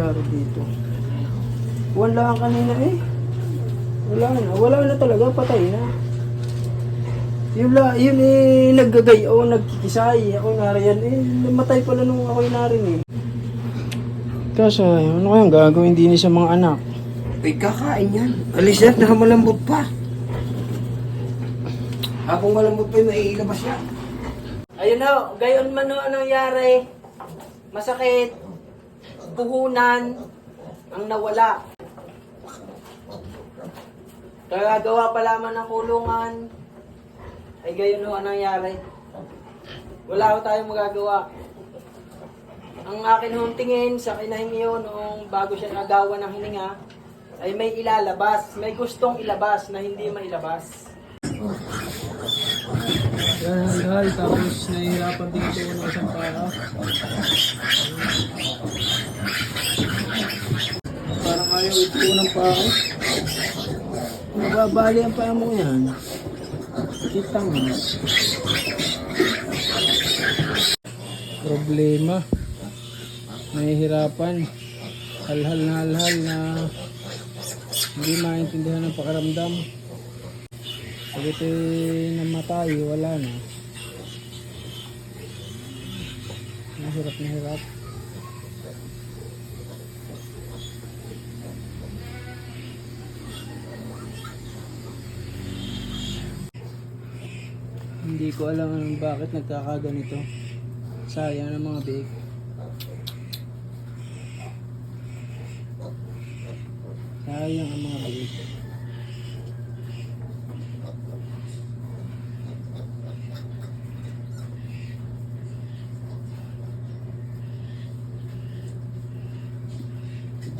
nangyayari dito? Wala ka kanina eh. Wala na. Wala na talaga. Patay na. Yun, la, yun eh, naggagay o nagkikisay. Ako nariyan eh. Namatay pala nung ako narin eh. Kasi ano kayang gagawin din sa mga anak? Ay, kakain yan. Alis yan, nakamalambot pa. Habang malambot pa, may ilabas yan. Ayun na, gayon man no, anong nangyari? Masakit, puhunan, ang nawala. Kagagawa pa lamang ng kulungan, ay gayon no, anong nangyari? Wala ko tayong magagawa. Ang akin hong tingin sa kinahing iyon noong bago siya nagawa ng hininga, ay may ilalabas, may gustong ilabas na hindi mailabas. Yan, hal, tapos nahihirapan din ito ng isang para. Ayaw ito ng pako. Nababali ang paa mo yan. Kita mo. Problema. Nahihirapan. Halhal na halhal na hindi maintindihan ng pakaramdam. Pag ito'y namatay, wala na. Nahirap na hirap. Hindi ko alam bakit nagkakaganito. Sayang ng mga biik. Sayang ang mga biik.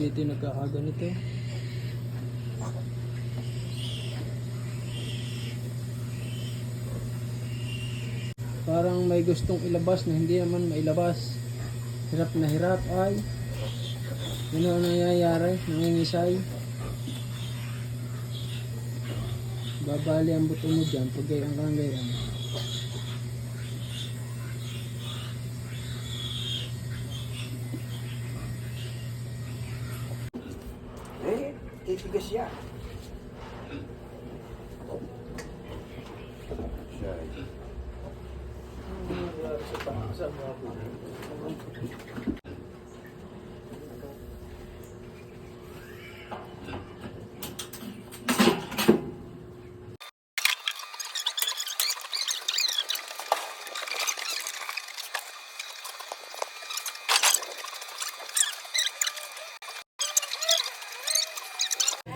Dito nagkakaganito. Parang may gustong ilabas na hindi naman mailabas. Hirap na hirap ay. Ano ang nangyayari? Nangingisay. Babali ang buto mo dyan pag gayang kang gayang. Eh, titigas yan.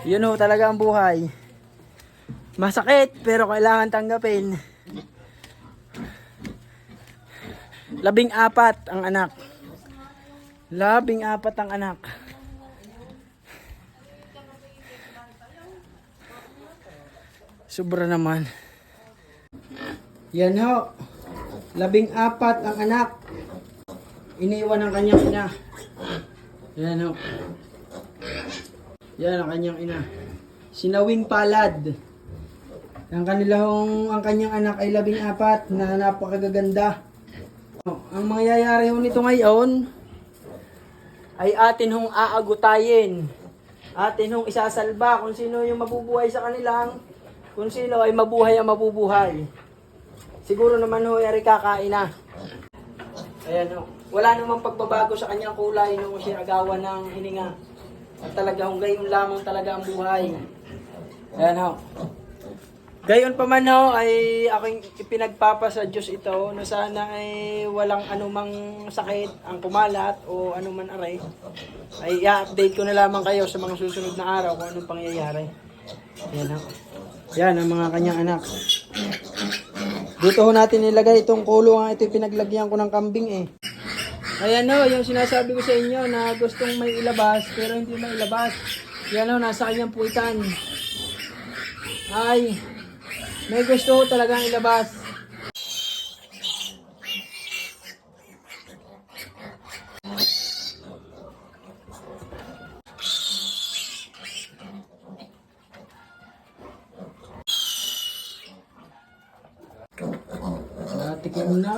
Yun ho talaga ang buhay. Masakit pero kailangan tanggapin. Labing apat ang anak. Labing apat ang anak. Sobra naman. Yan ho. Labing apat ang anak. Iniwan ng kanyang ina. Yan ho. Yan ang kanyang ina. Sinawing palad. Ang kanilang ang kanyang anak ay labing apat na napakagaganda. Ang mangyayari ho nito ngayon ay atin hong aagutayin. Atin hong isasalba kung sino yung mabubuhay sa kanilang, kung sino ay mabuhay ang mabubuhay. Siguro naman ho ay kakain na. Ayan ho. Wala namang pagbabago sa kanyang kulay nung siya agawan ng hininga. At talagang gayon lamang talaga ang buhay. Ayan ho. Gayon pa man ho, ay aking ipinagpapa sa Diyos ito na sana ay walang anumang sakit ang kumalat o anuman aray. Ay i-update ko na lamang kayo sa mga susunod na araw kung anong pangyayari. Ayan ho. Yan ang mga kanyang anak. Dito ho natin nilagay itong kulungan ito pinaglagyan ko ng kambing eh. Ayan o, yung sinasabi ko sa inyo na gustong may ilabas pero hindi may ilabas. Yan o, nasa kanyang puwitan. Ay, may gusto ko talagang ilabas. Natikim na.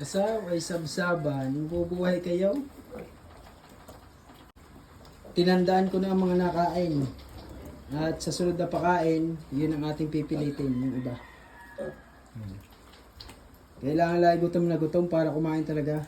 Sasaw ay sabsaban, bubuhay kayo. Tinandaan ko na ang mga nakain. At sa sunod na pakain, yun ang ating pipilitin, yung iba. Kailangan lang gutom na gutom para kumain talaga.